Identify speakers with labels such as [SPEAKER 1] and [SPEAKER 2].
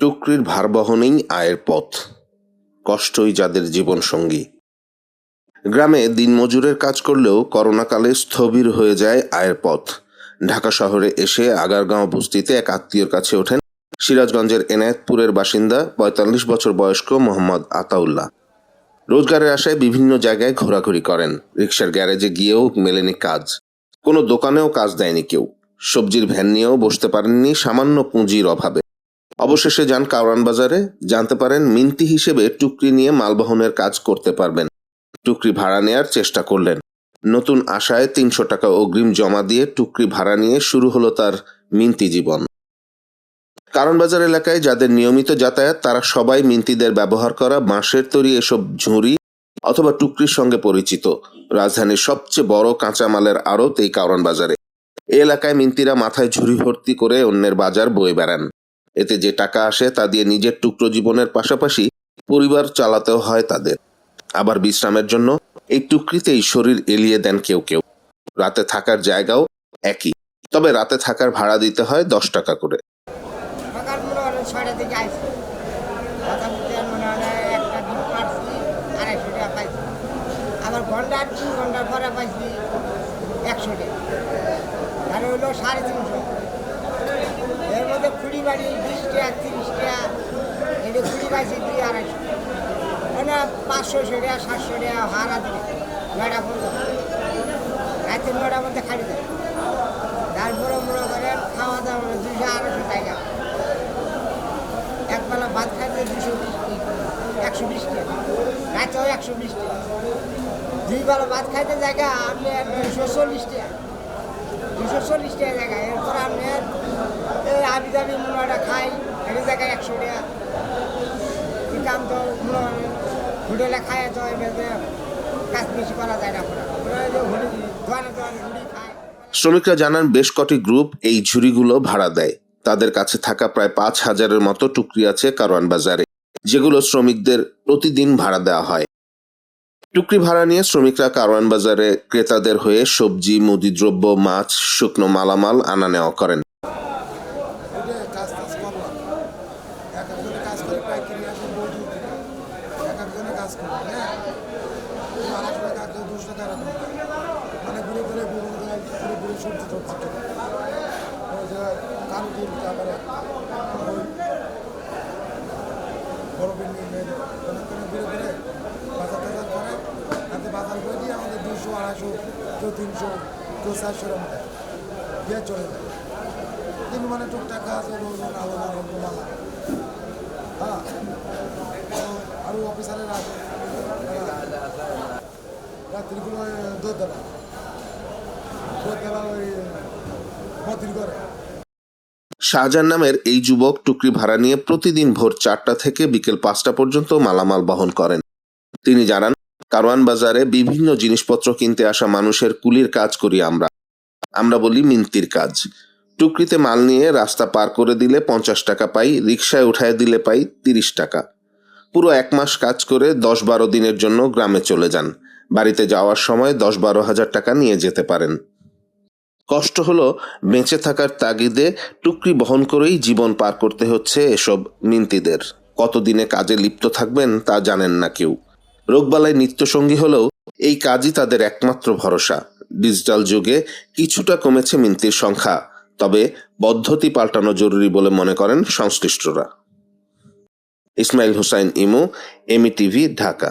[SPEAKER 1] টুকরির ভার বহনেই আয়ের পথ, কষ্টই যাদের জীবনসঙ্গী। গ্রামে দিনমজুরের কাজ করলেও করোনাকালে স্থবির হয়ে যায় আয়ের পথ। ঢাকা শহরে এসে আগারগাঁও বস্তিতে এক আত্মীয়র কাছে ওঠেন সিরাজগঞ্জের এনায়েতপুরের বাসিন্দা পঁয়তাল্লিশ বছর বয়স্ক মোহাম্মদ আতাউল্লাহ। রোজগারের আশায় বিভিন্ন জায়গায় ঘোরাঘুরি করেন, রিক্সার গ্যারেজে গিয়েও মেলেনি কাজ। কোনো দোকানেও কাজ দেয়নি কেউ। সবজির ভ্যান নিয়েও বসতে পারেননি সামান্য পুঁজির অভাবে। অবশেষে যান কাওরান বাজারে। জানতে পারেন, মিন্তি হিসেবে টুকরি নিয়ে মালবহনের কাজ করতে পারবেন। টুকরি ভাড়া নেয়ার চেষ্টা করলেন। নতুন আশায় তিনশো টাকা অগ্রিম জমা দিয়ে টুকরি ভাড়া নিয়ে শুরু হলো তার মিন্তি জীবন। কারণ বাজার এলাকায় যাদের নিয়মিত যাতায়াত, তারা সবাই মিন্তিদের ব্যবহার করা, বাঁশের তৈরি এসব ঝুড়ি অথবা টুকরির সঙ্গে পরিচিত। রাজধানীর সবচেয়ে বড় কাঁচামালের আড়ত এই কারণ বাজারে। এলাকায় মিন্তিরা মাথায় ঝুড়ি ভর্তি করে অন্যের বাজার বয়ে বেড়ান। এতে যে টাকা আসে তা দিয়ে নিজের টুকরো জীবনের পাশাপাশি পরিবার চালাতেও হয় তাদের। আবার বিশ্রামের জন্য এই টুকরিতেই শরীর এলিয়ে দেন কেউ কেউ। রাতে থাকার জায়গাও একই। তবে রাতে থাকার ভাড়া দিতে হয় দশ টাকা করে।
[SPEAKER 2] ঘণ্টা পরে পাইছি একশো টাকা। সাড়ে তিনশো। কুড়ি বাড়ি বিশ টাকা এটা কুড়ি পাইছি দুই আড়াইশো। মানে পাঁচশো টাকা সাতশো টাকা হারা দিলে নয়টা পর্যন্ত রাত্রি নয়টার মধ্যে খালি দেয়। তারপরে মনে করেন খাওয়া দাওয়া দুশো আড়াইশো টাকা। একবেলা ভাত খাইতে দুশো একশো বিশ টাকা। রাতেও একশো বিশ টাকা। দুই ভাত খাইতে জায়গা আপনি দুশো চল্লিশ টাকা। দুশো চল্লিশ টাকা জায়গা। এরপর আপনি আবি দাবি মুনাটা খাই। এর জায়গায় একশো টাকা। কাম তো মনে হোটেলে খায় তো কাজ বেশি করা যায় না
[SPEAKER 1] শ্রমিকরা জানান, বেশ কটি গ্রুপ এই ঝুড়িগুলো ভাড়া দেয়। তাদের কাছে থাকা প্রায় পাঁচ হাজারের মতো টুকরি আছে কারওয়ান বাজারে, যেগুলো শ্রমিকদের প্রতিদিন ভাড়া দেওয়া হয়। টুকরি ভাড়া নিয়ে শ্রমিকরা কারওয়ান বাজারে ক্রেতাদের হয়ে সবজি, মুদিদ্রব্য, মাছ, শুকনো মালামাল আনা নেওয়া করেন
[SPEAKER 3] এটা কাজ টাজ করলাম এক একজনে কাজ করে পাইকারি আসে মজুর থেকে এক একজনে কাজ করে হ্যাঁ? এরকম মানে ঘুরে ঘুরে সবজি টবজি ওই কারও তারপরে বড় বিল্ডিং কোনো ঘুরে ঘুরে বাজার টাজার করে। বাজার করে দিয়ে আমাদের দুশো আড়াইশো, কেউ তিনশো, কেউ চারশোর মধ্যে দিয়ে। চলে যায়। মানে টুকটাক আছে রোজন আলাদা রকমালা হ্যাঁ তো আরও অফিসারেরা আছে দেবা দুধ দেবা ওই বত্রি করে।
[SPEAKER 1] শাহজাহান নামের এই যুবক টুকরি ভাড়া নিয়ে প্রতিদিন ভোর চারটা থেকে বিকেল পাঁচটা পর্যন্ত মালামাল বহন করেন। তিনি জানান, কারওয়ান বাজারে বিভিন্ন জিনিসপত্র কিনতে আসা মানুষের কুলির কাজ করি আমরা। আমরা বলি মিন্তির কাজ। টুকরিতে মাল নিয়ে রাস্তা পার করে দিলে পঞ্চাশ টাকা পাই রিক্সায় উঠায় দিলে পাই তিরিশ টাকা। পুরো এক মাস কাজ করে দশ বারো দিনের জন্য গ্রামে চলে যান। বাড়িতে যাওয়ার সময় দশ বারো হাজার টাকা নিয়ে যেতে পারেন। কষ্ট হলো বেঁচে থাকার তাগিদে টুকরি বহন করেই জীবন পার করতে হচ্ছে এসব মিন্তিদের কতদিনে কাজে লিপ্ত থাকবেন তা জানেন না কেউ। রোগবালাই নিত্যসঙ্গী হলেও এই কাজই তাদের একমাত্র ভরসা। ডিজিটাল যুগে কিছুটা কমেছে মিন্তির সংখ্যা, তবে পদ্ধতি পাল্টানো জরুরি বলে মনে করেন সংশ্লিষ্টরা। ইসমাইল হুসাইন ইমু এমি টিভি ঢাকা।